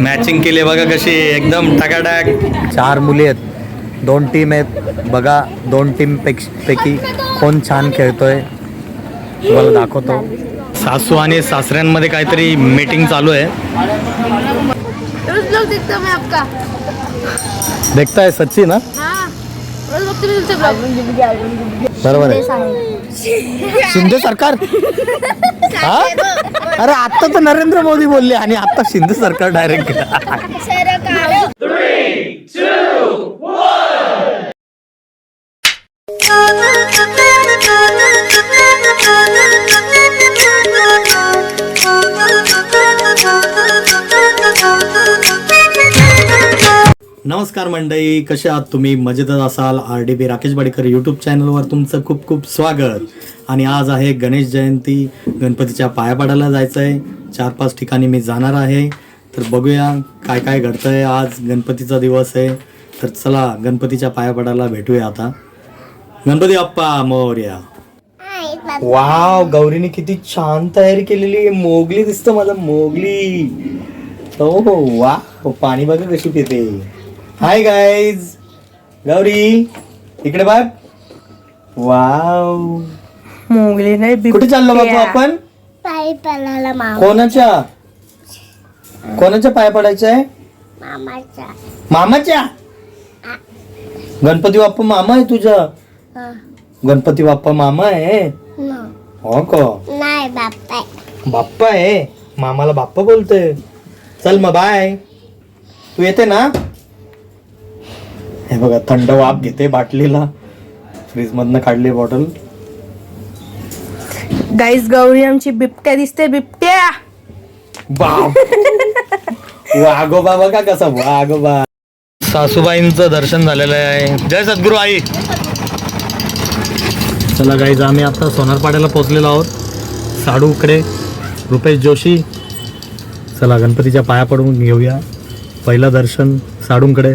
Matching केली बघा कशी एकदम टकाटक. चार मुली आहेत. दोन टीम आहेत. बघा दोन टीम पैकी कोण छान खेळतोय. तुम्हाला दाखवतो. सासू आणि सासऱ्यांमध्ये काहीतरी मीटिंग चालू आहे. रोज ब्लॉग देखता हूँ मैं आपका। देखताय सच्ची ना? हाँ। रोज वक्त में तुमसे ब्लॉग बरोबर आहे. शिंदे सरकार? हा? अरे आता तर नरेंद्र मोदी बोलले आणि आता शिंदे सरकार डायरेक्ट नमस्कार मंडळी कसे आहात तुम्ही? मजेतच असाल. R D B Rakesh Badekar YouTube चॅनलवर तुमचं खूप खूप स्वागत. आणि आज आहे गणेश जयंती. गणपतीच्या पाया पडायला जायचं आहे चार पाच ठिकाणी मी जाणार आहे. तर बघूया काय काय घडतंय आज. गणपतीचा दिवस आहे. तर चला गणपतीच्या पाया पडायला भेटूया आता. गणपती बाप्पा मोर्या. वाव गौरीने किती छान तयारी केलेली. आहे मोगली दिसतं माझं मोगली. हो हो वा पाणी बघा कशी पिते. हाय गाईज गौरी इकडे बघ. वाव मोगली नाही कुठे चाललो बाबू आपण? पायी पडायला मामा. कोणाच्या? कोणाच्या पाय पडायचं? आहे मामाचा मामाच्या? गणपती बाप्पा मामा आहे तुझा. गणपती बाप्पा मामा आहे? हो का? नाही बाप्पा बाप्पा आहे? मामाला बाप्पा बोलतोय. चल मग बाय तू येते ना? हे बघा थंड वाफ घेते बाटलीला. फ्रीज मधनं काढली बॉटल. गाईस गौरी आमची बिबट्या दिसते बिबट्या! बाप वागोबा बघा कसा वागोबा सासूबाईंचं दर्शन झालेलं आहे. जय सद्गुरू आई. चला गाईज आम्ही आता सोनारपाड्याला पोहोचलेलो आहोत. साडूकडे रुपेश जोशी. चला गणपतीच्या पाया पडून घेऊया. पहिलं दर्शन साडूंकडे.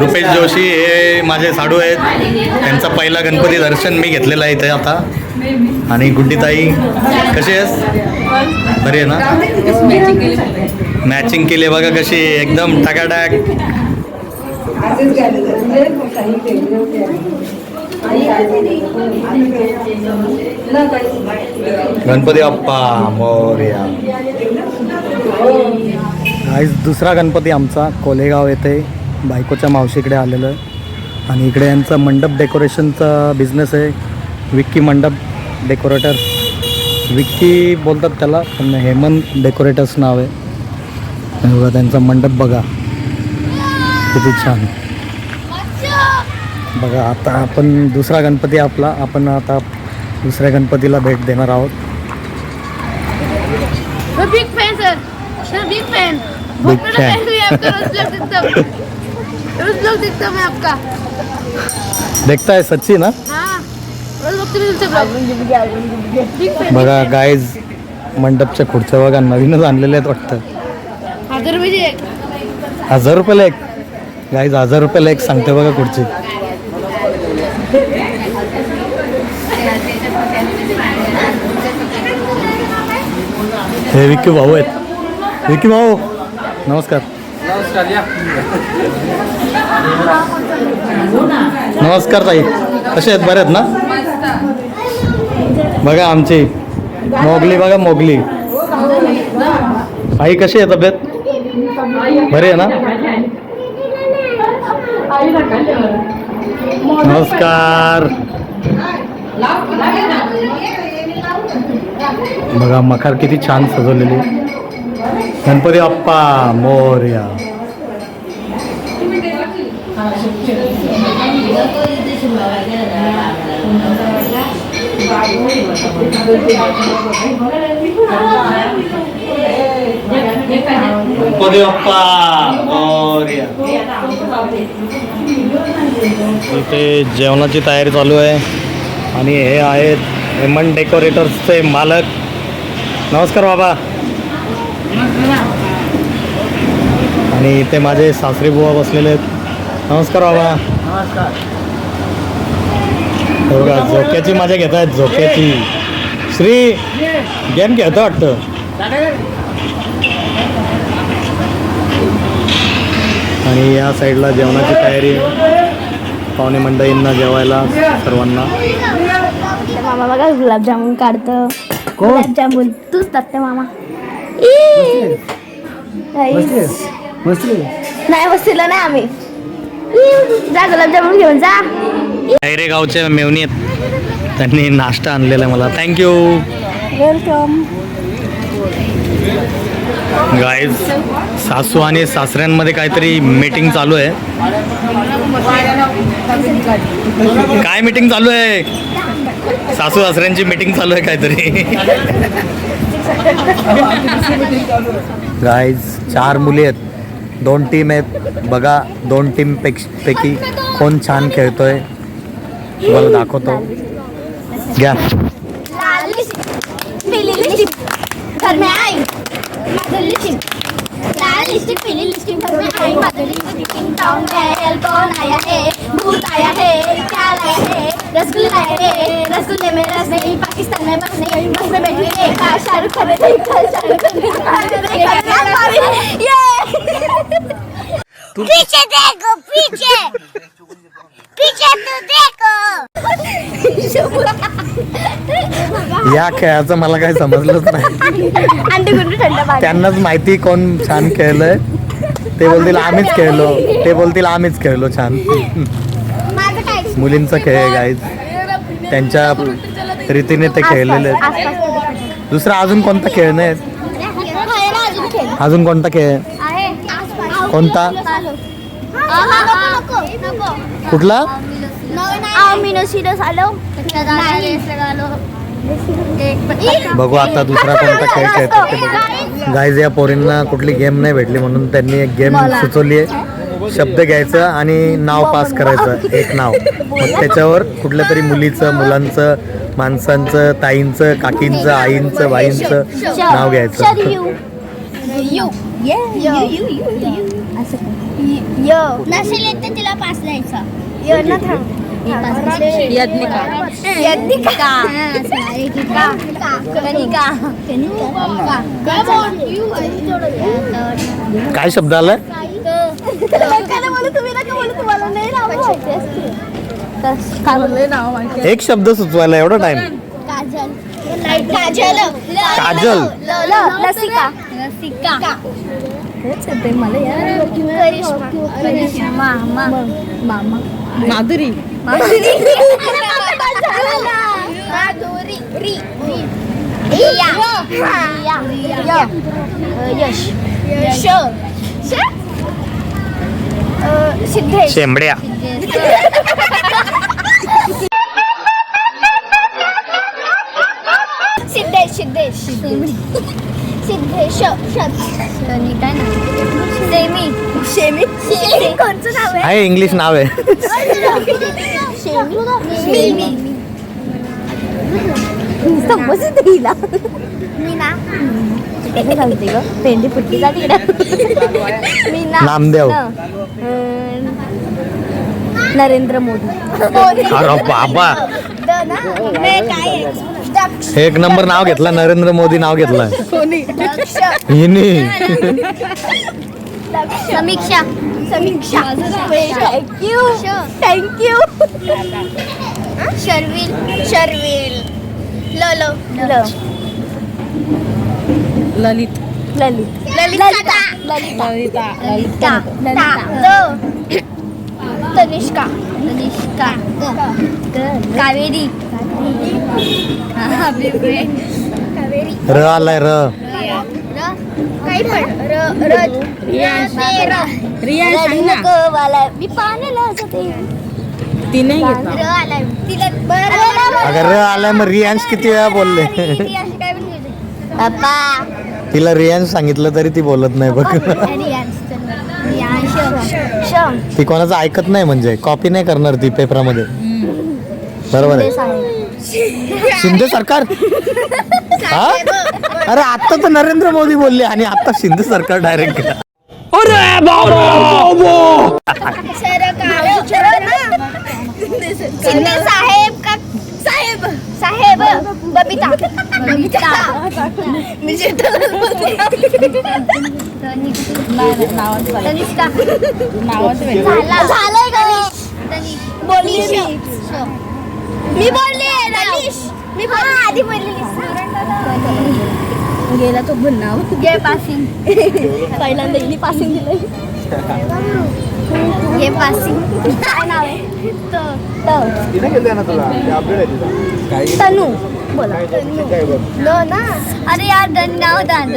रुपेश जोशी हे माझे साडू आहेत. त्यांचा पहिला गणपती दर्शन मी घेतलेलं आहे इथे आता. आणि गुड्डीताई कशी आहेस? बरी आहे ना? मॅचिंग केली बघा कशी एकदम टाकाटाक गणपती बाप्पा मोर्या. आज दुसरा गणपती आमचा कोलेगाव येथे. बायकोच्या मावशीकडे आलेलं आहे. आणि इकडे यांचा मंडप डेकोरेशनचा बिझनेस आहे. विक्की मंडप डेकोरेटर विक्की बोलतात त्याला पण हेमंत डेकोरेटर्स नाव आहे. बघा त्यांचा मंडप बघा. किती छान. बघा आता आपण दुसरा गणपती आपला आपण आता दुसऱ्या गणपतीला भेट देणार आहोत. Big fan sir big fan fan. Fan रोज ब्लॉग देखता हूँ रोज ब्लॉग देखता हूँ मैं आपका सच्ची ना? हाँ रोज में ब्लॉग। बघा गाईज मंडपच्या खुर्च्या बघा नवीनच आणलेल्या आहेत वाटतं. हजार रुपये हजार रुपयाला एक. गाईज हजार रुपयाला एक सांगते बघा खुर्ची. हे विक्की भाऊ आहेत. विक्की भाऊ नमस्कार. नमस्कार ताई. कसे आहेत? बरे आहेत ना? बघा आमची. मोगली बघा मोगली. आई कशी आहे तब्येत? बरी आहे ना? नमस्कार. बघा मखार किती छान सजवलेली. गणपती अप्पा मोर्या. गणपती अप्पा मोर्या. इथे जेवणाची तयारी चालू आहे. आणि हे आहेत हेमंत डेकोरेटर्सचे मालक. नमस्कार बाबा. आणि इथे माझे सासरी बुवा बसलेले आहेत. नमस्कार बाबा. हे बघा झोक्याची मजा घेत आहेत झोक्याची. श्री गेम खेळतो वाटतं. आणि या साईडला जेवणाची तयारी आहे. पाहुणे मंडळींना जेवायला सर्वांना. मामा बघा गुलाबजामुन काढतं. गुलाबजामुन. तूच टाकते मामा. नाही बसलेलो नाही आम्ही. ई. जा गुलाबजामुन घेऊन जा. डायरे गावच्या मेवणी आहेत. त्यांनी नाश्ता आणलेला आहे मला. थँक्यू वेलकम गाईज सासू आणि सासऱ्यांमध्ये काहीतरी मीटिंग चालू आहे. काय मीटिंग चालू आहे? सासू सासऱ्यांची मीटिंग चालू आहे काहीतरी. गाईज चार मुली दोन टीम आहेत. बघा, दोन टीम पैकी कोण छान खेळतोय. तुम्हाला दाखवतो. घ्या. लिपस्टिक पीली लिपस्टिक घर में आई मदर लिपस्टिक टाउन में कौन आया है भूत आया है क्या लाया है रसगुल्ले में रस नहीं पाकिस्तान में बस नहीं बस में बैठी का शाहरुख खान देखा शाहरुख खान ये पीछे देखो पीछे पीछे तू देखो या खेळाचं मला काही समजलंच नाही. त्यांनाच माहिती कोण छान खेळलंय. ते बोलतील आम्हीच खेळलो. ते बोलतील आम्हीच खेळलो छान. मुलींचा खेळ आहे गाईज त्यांच्या रीतीने ते खेळलेले आहेत. दुसरा अजून कोणता खेळ नाही? अजून कोणता खेळ कोणता? कुठला? बघू आता दुसरा कोणता खेळ खेळतात ते बघू. गाईज या पोरींना कुठली गेम नाही भेटली म्हणून त्यांनी एक गेम सुचवली आहे. शब्द घ्यायचं आणि नाव पास करायचं एक नाव. मग त्याच्यावर कुठल्या तरी मुलीचं मुलांचं माणसांचं ताईंचं काकींचं आईंचं बाईंचं नाव घ्यायचं. नसेल येत तर तिला पास द्यायचा. काय शब्द आलाय? एक शब्द सुचवायला एवढा टाइम काजल. काजल. काजल. लसिका. लसिका. मला करिश्मा करिश्मा मामा मामा. माधुरी. माधुरी. माधुरी. यश. सिद्धेश. शेंबड्या. सिद्धेश सिद्धेश. सिद्धेश सेमी. शेमी शेमी कोणचं नाव आहे? आहे इंग्लिश नाव आहे. शेमी समजत तिला मी ना तिकडे सांगते ग पेंडी फुटली जा तिकडे मी ना नामदेव. अं, नरेंद्र मोदी अरे बाबा द ना काय आहे? दक्ष एक नंबर नाव घेतला नरेंद्र मोदी नाव घेतलं दक्ष हिनी Samiksha Samiksha thank you thank you Sharvil Sharvil low लो ललित. ललिता. ललिता. ललिता. ललिता. तनिष्का. तनिष्का. कावेरी. कावेरी. र आलाय र. काही पण. र. र. रिया वाला मी पाण्याला जाते ती नाही घेत. र आलाय. तिला बरं अगर र आलाय मग रियांश किती वेळा बोलले? पप्पा. तिला रियान्स सांगितलं तरी ती बोलत नाही बघ. ती कोणाचं ऐकत नाही म्हणजे कॉपी नाही करणार ती पेपरामध्ये बरोबर आहे. शिंदे सरकार? हा? अरे आता तर नरेंद्र मोदी बोलले आणि आता शिंदे सरकार डायरेक्ट शिंदे मी झालंय गणेश बोलली मी. बोलली गणेश मी बोलली. आधी बोलली गेला तो पुन्हा घे पासिंग पहिल्यांदा हिने पासिंग दिलं घे पासिंग काय नाव आहे? तनू. बोला। नो ना। अरे यार दन नाव दान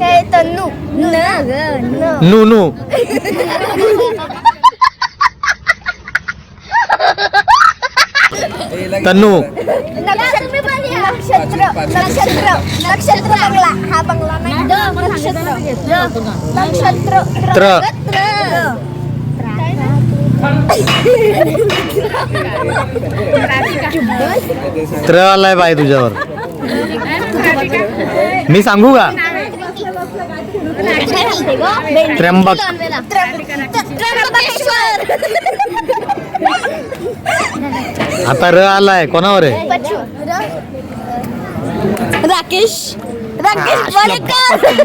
काय तन्नू न। ग न। नू नू। तन्नू। नक्षत्र नक्षत्र नक्षत्र नक्षत्र बंगला। हा बंगला नाही. नक्षत्र. नक्षत्र त्र. त्र आलाय बाय तुझ्यावर. मी सांगू का? त्र्यंबक. आता र आलाय कोणावर आहे? राकेश. राकेश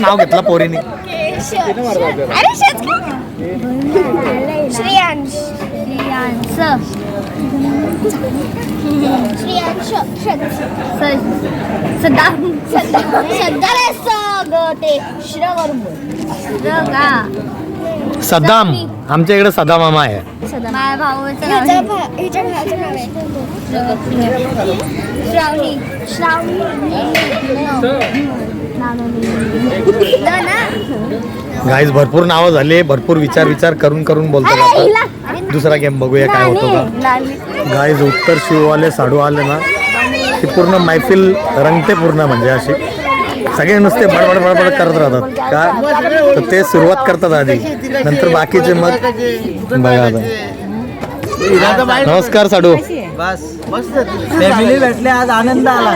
नाव घेतलं पोरीने. श्रेयांश श्रेयांश श्रेयांश सदा सदा ते श्र वरून आमच्या इकडे सदा मामा आहे. श्रावणी. श्रावणी. गाईज भरपूर नावं झाले. भरपूर विचार विचार करून करून बोलतो आता. दुसरा गेम बघूया काय होतो का. गाईज उत्तर शिववाले साडू आले ना. ती पूर्ण मैफिल रंगते पूर्ण म्हणजे अशी. सगळे नुसते बडबड बडबड करत राहतात. का? तर ते सुरुवात करतात आधी. नंतर बाकीचे मग बघा आता. नमस्कार साडू. बस. मस्त फॅमिली भेटले आज आनंद आला.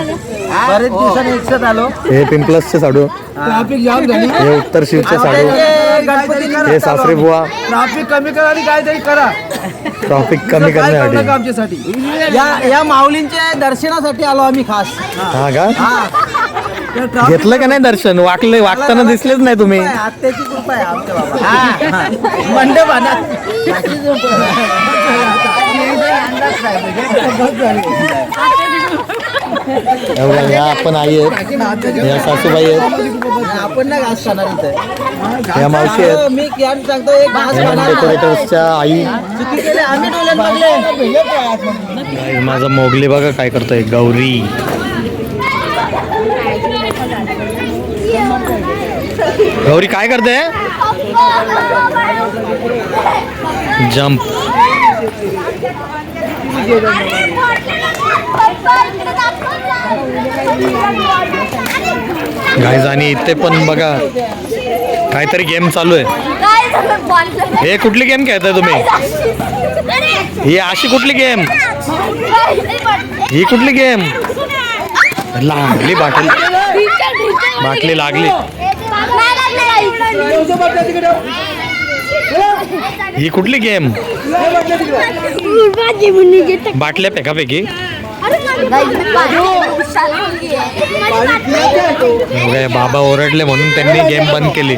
बरेच दिवसांनी एकसाथ आलो. हे पिंपलसचे साडू. ट्रॅफिक जाम झाली. हे उत्तर शिवचे साडू. गणपती हे सासरे बुवा. ट्रॅफिक कमी करा आणि काहीतरी करा. ट्रॉफिक कमी करण्यासाठी आमच्यासाठी? या या माऊलींच्या दर्शनासाठी आलो आम्ही खास. हा का? हा. घेतलं का नाही दर्शन? वाकले वागताना दिसलेच नाही तुम्ही. कृपा आहे, आत्याची कृपा आहे आमच्या बाबा. हा. मंडप आणा या आपण आई आहेत या सासूबाई आहेत. आपण ना घास खाणार इथे या मावशी आहेत. मी सांगतो एक घास हेमंत खाणार डेकोरेटर्सच्या आई. चुकी केली आम्ही बघले माझा मोगली बघा काय करतोय गौरी. गौरी काय करते? जम्प गाईज आणि इथे पण बघा काहीतरी गेम चालू आहे. हे कुठली गेम खेळताय तुम्ही? ही अशी कुठली गेम ही कुठली गेम लागली बाटली. बाटली लागली. ही कुठली गेम बाटल्या पेकापैकी बाबा ओरडले म्हणून त्यांनी गेम बंद केली